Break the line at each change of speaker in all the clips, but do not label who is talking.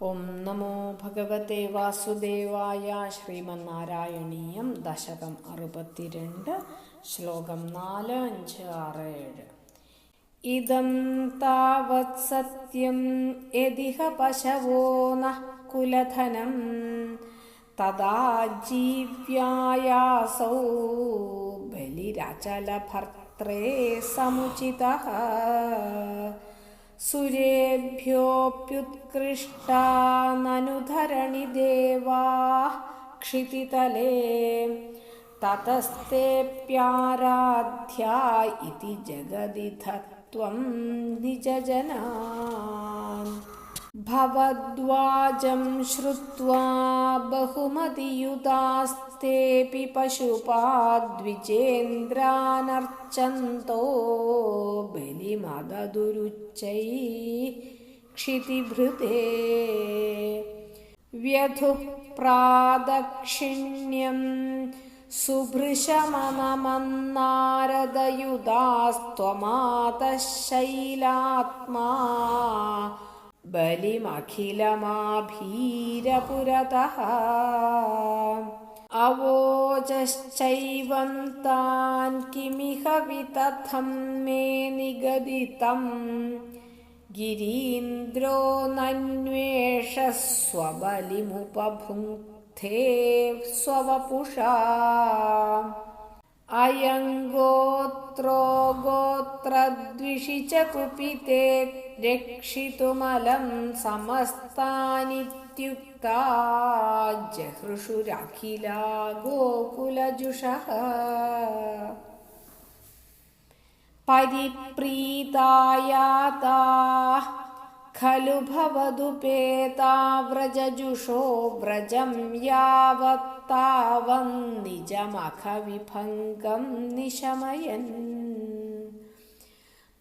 ഓം നമോ ഭഗവത്തെ വാസുദേവായ ശ്രീമന്നാരായണീയം ദശകം അറുപത്തിരണ്ട് ശ്ലോകം നാല് അഞ്ച് ആറ് ഏഴ്. ഇതം താവത് സത്യം യതിഹ പശവോ നഃ കുലധനം തദാ ജീവ്യായാസൗ ബലിരചലഭർത്രേ സമുചിതഃ सुरेभ्योऽप्युत्कृष्टा ननुधरणिदेवाः क्षितितले ततस्तेऽप्याराध्या इति जगदिधत्वं निजजनान् भवद्वाजं श्रुत्वा बहुमतियुतास्तेऽपि पशुपाद्विजेन्द्रानर्चन्तो बलिमददुरुच्चै क्षितिभृते व्यधुः प्रादक्षिण्यं सुभृशमनमन्नारदयुधास्त्वमातः शैलात्मा बलिमखिलमाभीरपुरतः अवोचश्चैवं तान् किमिह वितथं मे निगदितम् गिरीन्द्रो नन्वेष स्वबलिमुपभुङ्क्ते स्ववपुषा। अयं गोत्रो गोत्रद्विषि च कुपिते रक्षितुमलं समस्तानित्युक्ता जहृषुरखिला गोकुलजुषः परिप्रीतायाता खलु भवदुपेताव्रजजुषो व्रजं यावत्तावन् निजमखविभङ्गं निशमयन्।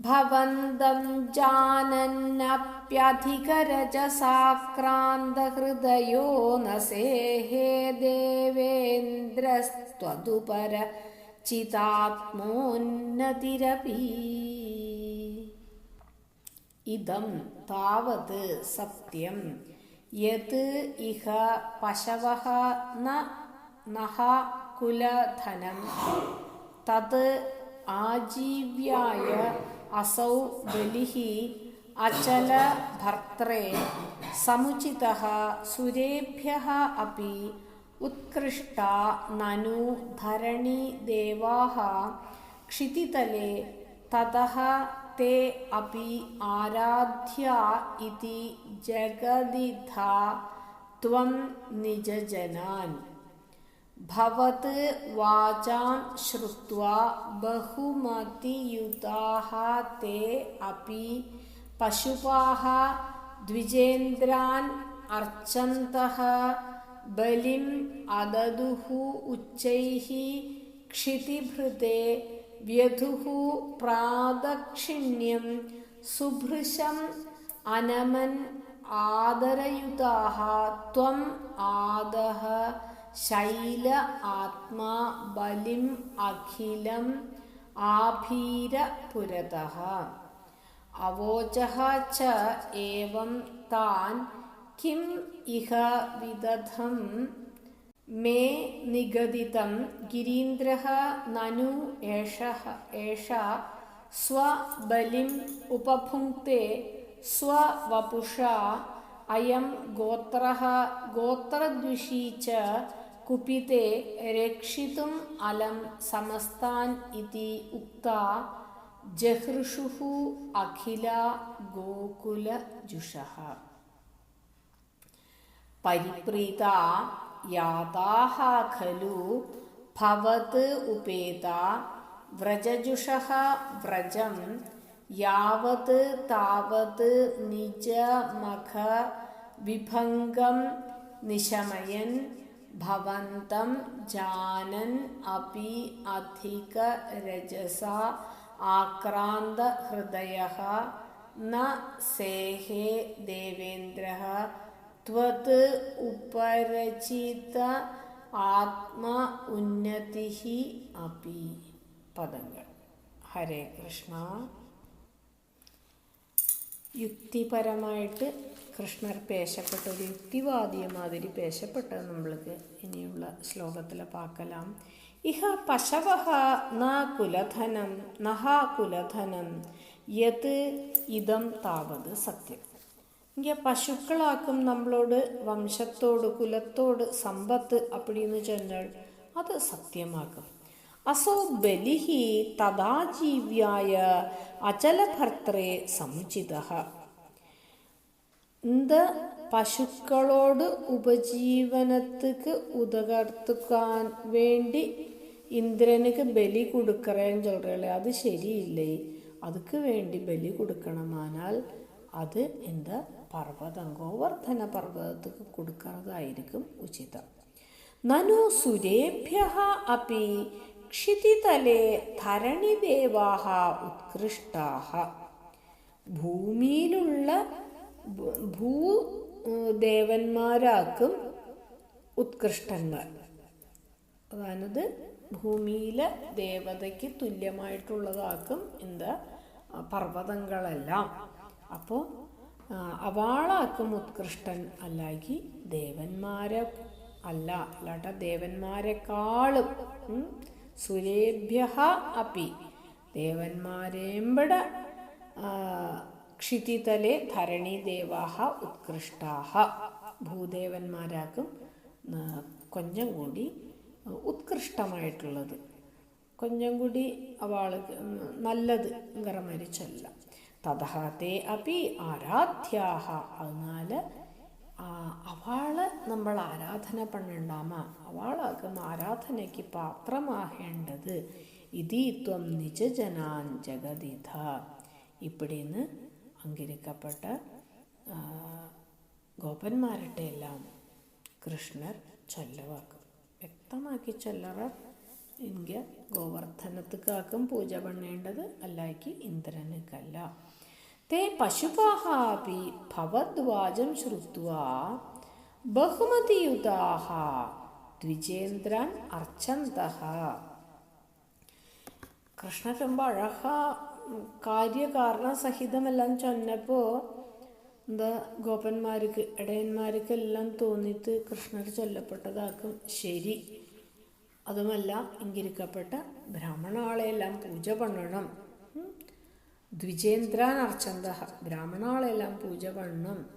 भवन्दं जानन्नप्यधिकरजसाक्रान्तहृदयो न सेहे देवेन्द्रस्त्वदुपरचितात्मोन्नतिरपि। ഇതം താവത് സത്യം. യത് ഇഹ പശവ നഹ കുലധനം. തത് ആജീവ്യായ അസൗ ബലിഃ അചല ഭർത്രേ. സമുചിത സുരേഭ്യ അപ്പി ഉത്കൃഷ്ട നനു ധരണി ദേവാ ക്ഷിതിതലേ തതഃ ते अपि आराध्या इति जगदिथा त्वं निजजनान्। भवत् वाचां श्रुत्वा बहुमतियुताः ते अपि पशुपाः द्विजेन्द्रान् अर्चन्तः बलिम् अददुः उच्चैः क्षितिभृते വ്യധുഃ പ്രാദക്ഷിണ്യം സുഭൃശം അനമൻ ആദരയുതാഹ ത്വം ആദഹ ശൈല ആത്മാ ബലിം അഖിലം ആഭീര പുരതഃ അവോചഃ ച ഏവം താൻ കിം ഇഹ വിദധം മേ നിഗദിതം ഗിരീന്ദ്ര നനു ഏഷ ഏഷ സ്വബലിം ഉപഭുങ്ക്തെ സ്വപുഷ അയം ഗോത്ര ഗോത്രദ്വിഷീ ച കുപിതെ രക്ഷിതും അലം സമസ്താൻ ഇതി ഉക്ത ജഹൃഷു അഖില ഗോകുലജുഷ പരിപ്രീത याताः खलु भवत् उपेता व्रजजुषः व्रजं यावत् तावत् निजमख विभङ्गं निशमयन् भवन्तं जानन् अपि अधिकरजसा आक्रान्तहृदयः न सेहे देवेन्द्रः त्वत् उपरचित ആത്മ ഉന്നതി അപ്പി പദങ്ങൾ ഹരേ കൃഷ്ണ യുക്തിപരമായിട്ട് കൃഷ്ണർ പേശപ്പെട്ട ഒരു യുക്തിവാദിയ മാതിരി പേശപ്പെട്ടത് നമ്മൾക്ക് ഇനിയുള്ള ശ്ലോകത്തിൽ പാക്കലാം ഇഹ പശവഹ ന കുലധനം നഹ കുലധനം യത് ഇതം താവത് സത്യം இங்கே பசுக்களாக்கும் നമ്മളോട് വംശത്തോട് കുലത്തോട് സമ്പത്ത് அப்படின்னு சொன்னால் അത് സത്യമാക്കും. അസോ ബലിഹി തഥാജീവ്യായ അചലഭർത്തേ സമുചിത. இந்த പശുക്കളോട് ഉപജീവനത്തിക്ക് ഉതകർത്തുക്കാൻ വേണ്ടി ഇന്ദ്രനുക്ക് ബലി കൊടുക്കറേന്ന് ചൊല്ലേ അത് ശരിയില്ലേ? അതുക്ക് വേണ്ടി ബലി കൊടുക്കണമാനാൽ അത് എന്ത്? പർവതം ഗോവർദ്ധന പർവതത്തിക്ക് കൊടുക്കുന്നതായിരിക്കും ഉചിതം. നനു സുരേഭ്യ അപ്പി ക്ഷിതിതലെ ധരണിദേവാഹ ഉത്കൃഷ്ടാഹ. ഭൂമിയിലുള്ള ഭൂദേവന്മാരാക്കും ഉത്കൃഷ്ടന്മാർ. അതായത് ഭൂമിയിലെ ദേവതയ്ക്ക് തുല്യമായിട്ടുള്ളതാക്കും എന്താ? പർവതങ്ങളെല്ലാം. അപ്പോൾ അവളാക്കും ഉത്കൃഷ്ടൻ അല്ലാക്കി ദേവന്മാരെ അല്ല അല്ലാട്ട ദേവന്മാരെക്കാളും സുരേഭ്യ അപ്പി. ദേവന്മാരേമ്പട ക്ഷിതിതലെ ധരണി ദേവാഹ ഉത്കൃഷ്ടാഹ. ഭൂദേവന്മാരാക്കും കൊഞ്ചം കൂടി ഉത്കൃഷ്ടമായിട്ടുള്ളത്. കൊഞ്ചം കൂടി അവൾക്ക് നല്ലത് ഗറമരിച്ചല്ല തഥാത്തെ അപ്പി ആരാധ്യാഹ. അതിനാൽ അവളെ നമ്മൾ ആരാധന പണ്ണണ്ടാമ അവളാകുന്ന ആരാധനയ്ക്ക് പാത്രമാകേണ്ടത് ഇതീത്വം നിജജനാൻ ജഗതിഥ ഇപ്പിടിന്ന് അംഗീകരിക്കപ്പെട്ട ഗോപന്മാരുടെ എല്ലാം കൃഷ്ണർ ചൊല്ലവാക്കും വ്യക്തമാക്കി ചൊല്ലറ എനിക്ക് ഗോവർദ്ധനത്തുക്കാക്കും പൂജ പണ്ണേണ്ടത് അല്ലാക്കി ഇന്ദ്രനുക്കല്ല തേ പശുപാഹാപി ഭവദ്വാജം ശ്രുത്വാ ബഹുമതിയുതാഹ ദ്വിജേന്ദ്രൻ അർച്ചന്തഃ കൃഷ്ണൻ ரொம்ப അഴകാ കാര്യകാരണ സഹിതമെല്ലാം ചൊന്നപ്പോൾ എന്താ ഗോപന്മാർക്ക് ഇടയന്മാർക്കെല്ലാം തോന്നിയിട്ട് കൃഷ്ണർ ചൊല്ലപ്പെട്ടതാക്കും ശരി അതുമല്ല ഇങ്കിരിക്കപ്പെട്ട ബ്രാഹ്മണാളെയെല്ലാം പൂജ പണ്ണണം ദ്വിജേന്ദ്രാനർച്ചന്ത. ബ്രാഹ്മണാളെയെല്ലാം പൂജ പണ്ണം.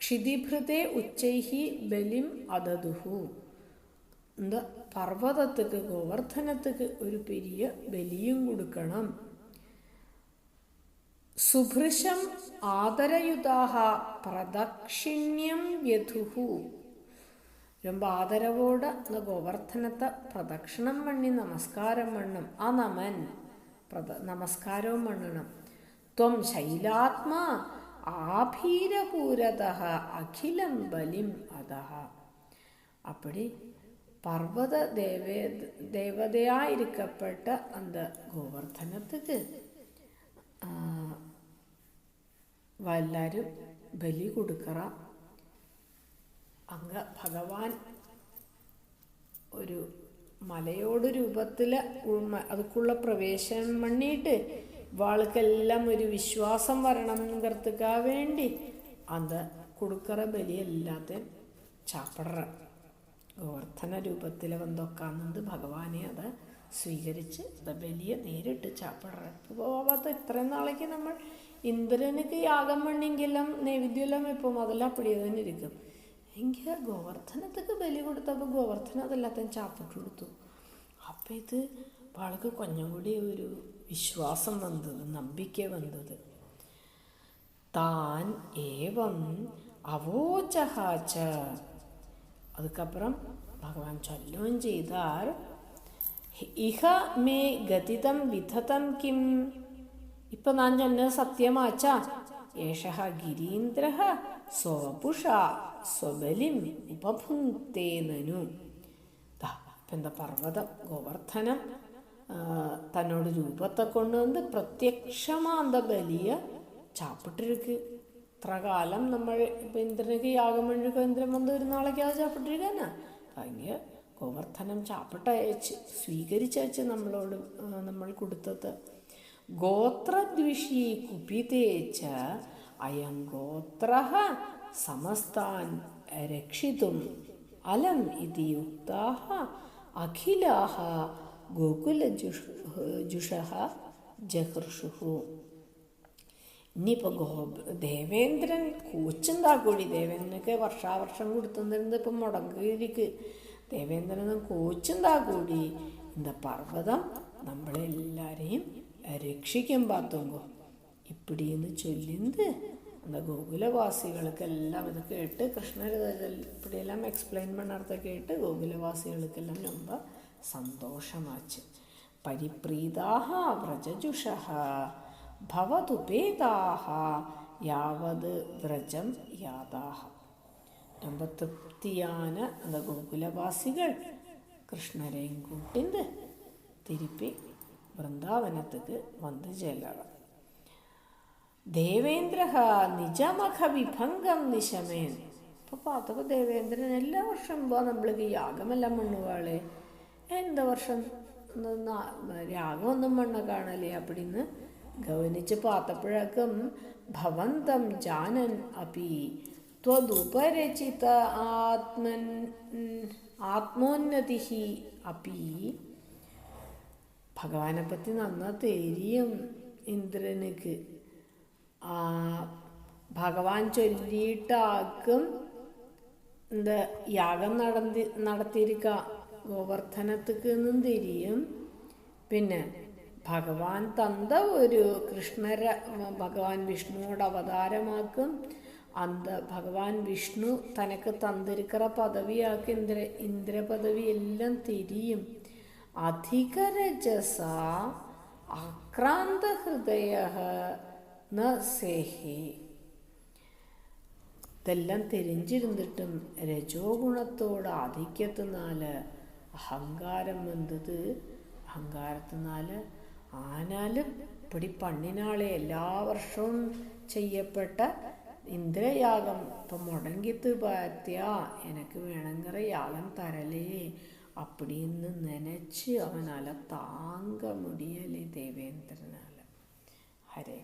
ക്ഷിതിഭൃതേ ഉച്ചൈഹി ബലിം അതതുഹു എന്താ? പർവതത്തേക്ക് ഗോവർദ്ധനത്തേക്ക് ഒരു പെരിയ ബലിയും കൊടുക്കണം. സുഭൃശം ആദരയുതാഹ പ്രദക്ഷിണ്യം യഥുഹു ரொம்ப ആദരവോടെ இந்த ഗോവർദ്ധനത്തെ പ്രദക്ഷിണം പണി നമസ്കാരം പണ്ണും ആ നമൻ പ്രദ നമസ്കാരവും പണ്ണണം ത്വം ശൈലാത്മാ ആഭീരപൂരത അഖിലം ബലിം അതഹ அப்படி பர்வத தேவே தேவதையாக இருக்கப்பட்ட அந்த கோவர்த்தனத்துக்கு എല്ലാവരും ബലി കൊടുക്കറ അങ്ങ് ഭഗവാൻ ഒരു മലയോട് രൂപത്തിൽ അതുക്കുള്ള പ്രവേശനം മണ്ണിയിട്ട് വാൾക്കെല്ലാം ഒരു വിശ്വാസം വരണം വരണംങ്കർത്തുക്കാ വേണ്ടി അത് കൊടുക്കറ ബലിയല്ലാത്ത ചാപ്പടറ. ഗോവർദ്ധന രൂപത്തിൽ വന്നൊക്കാന്നത് ഭഗവാനെ അത് സ്വീകരിച്ച് അത് ബലിയെ നേരിട്ട് ചാപ്പടറ. പോവാത്ത ഇത്രയും നാളേക്ക് നമ്മൾ ഇന്ദ്രനുക്ക് യാഗം പണിങ്കെല്ലാം നൈവേദ്യം എല്ലാം ഇപ്പം അതെല്ലാം ഇരിക്കും. എങ്കിൽ ഗോവർദ്ധനത്തേക്ക് ബലി കൊടുത്തപ്പോൾ ഗോവർദ്ധന അതെല്ലാത്തേം ചാപ്പിട്ട് കൊടുത്തു. അപ്പം ഇത് അവൾക്ക് കൊഞ്ഞും കൂടി ഒരു വിശ്വാസം വന്നത് നമ്പിക്ക വന്നത്. താൻ ഏവം അവോചഹാച്ച അതുക്കപ്പുറം ഭഗവാൻ ചൊല്ലുകയും ചെയ്താൽ ഇഹ മേ ഗതിതം വിധതം കിം. ഇപ്പം ഞാൻ ചൊന്നത് സത്യമാച്ചാ. ഏഷഃ ഗിരീന്ദ്രഃ സ്വപുഷാ സ്വബലിം ഉപഭുക്തേനു എന്താ പർവതം ഗോവർദ്ധനം തന്നോട് രൂപത്തെ കൊണ്ടുവന്ന് പ്രത്യക്ഷമാന്ത ബലിയ ചാപ്പിട്ടിരിക്ക്. ഇത്ര കാലം നമ്മൾ ഇപ്പം ഇന്ദ്രനക്ക് യാഗം മുഴുക്ക ഇന്ദ്രൻ വന്ന് ഒരു നാളേക്ക് അത് ചാപ്പിട്ടിരിക്കാനാ? അതിന് ഗോവർദ്ധനം ചാപ്പിട്ടയച്ച് സ്വീകരിച്ചയച്ച് നമ്മളോട് നമ്മൾ കൊടുത്തത്. ഗോത്രദ്വിഷി കുപിതേച്ച അയം ഗോത്ര സമസ്താൻ രക്ഷിതും അലം ഇതി യുക്താഹ അഖിലാഹ ഗോകുലജുഷ ജഹർഷുഹു ഇനിയിപ്പോൾ ഗോ ദേവേന്ദ്രൻ കൂച്ചുണ്ടാ കൂടി ദേവേന്ദ്രനൊക്കെ വർഷാവർഷം കൊടുത്തുന്നിരുന്നത് ഇപ്പം മുടങ്ങിയിരിക്ക് ദേവേന്ദ്രൻ കൂച്ചുണ്ടാ കൂടി இந்த പർവ്വതം നമ്മളെല്ലാരെയും രക്ഷിക്കും പാത്തുങ്കോ ഇപ്പിടിന്ന് ചൊല്ലിന്ത് அந்த கோகுலவாசிகளுக்கெல்லாம் இது கேட்டு கிருஷ்ணர் இதில் இப்படியெல்லாம் எக்ஸ்பிளைன் பண்ணுறத கேட்டு கோகுலவாசிகளுக்கெல்லாம் ரொம்ப சந்தோஷமாச்சு പരിപ്രീതാഹ വ്രജജുഷഃ ഭവതുപേതാഹ യാവത് വ്രജം യാതാഹ ரொம்ப திருப்தியான அந்த கோகுலவாசிகள் கிருஷ்ணரையும் கூட்டிந்து திருப்பி വൃന്ദാവനത്തേക്ക് വന്നു ചെല്ലണം. ദേവേന്ദ്ര നിജമഖ വിഭംഗം നിശമേൻ. ഇപ്പോൾ പാത്തപ്പോൾ ദേവേന്ദ്രൻ എല്ലാ വർഷം ഇപ്പോൾ നമ്മൾക്ക് യാഗമെല്ലാം മണ്ണുവാളെ. എന്താ വർഷം? രാഗമൊന്നും മണ്ണ കാണലേ അപ്പടിന്ന് ഗവനിച്ച് പാത്തപ്പോഴക്കും ഭവന്തം ജാനൻ അപ്പി ത്വതുപരചിത ആത്മൻ ആത്മോന്നതി അപ്പീ ഭഗവാനെ പറ്റി നന്നാ തെരിയും ഇന്ദ്രനക്ക്. ആ ഭഗവാൻ ചൊല്ലിയിട്ടാക്കും എന്താ യാഗം നടത്തി നടത്തിയിരിക്ക. ഗോവർദ്ധനത്തുക്കെന്നും തിരിയും. പിന്നെ ഭഗവാൻ തന്ത ഒരു കൃഷ്ണര ഭഗവാൻ വിഷ്ണുവോട് അവതാരമാക്കും. അന്ത ഭഗവാൻ വിഷ്ണു തനക്ക് തന്നിരിക്കുന്ന പദവിയാക്കി ഇന്ദ്ര ഇന്ദ്രപദവി എല്ലാം തിരിയും. അധികരജസ ആക്രാന്ത ഹൃദയ ന സേഹി ഇതെല്ലാം തിരിഞ്ഞിരുന്നിട്ടും രജോ ഗുണത്തോട് ആധിക്യത്തിനാല് അഹങ്കാരം എന്തത് അഹങ്കാരത്തിനാല് ആനാലും ഇപ്പടി പണ്ണിനാളെ എല്ലാ വർഷവും ചെയ്യപ്പെട്ട ഇന്ദ്രയാഗം ഇപ്പം മുടങ്ങിത്ത് പാത്യാ എനിക്ക് വേണമെങ്കിൽ യാഗം തരലേ. அப்படின்னு நினச்சி அவனால் தாங்க முடியலை தேவேந்திரனால். ஹரே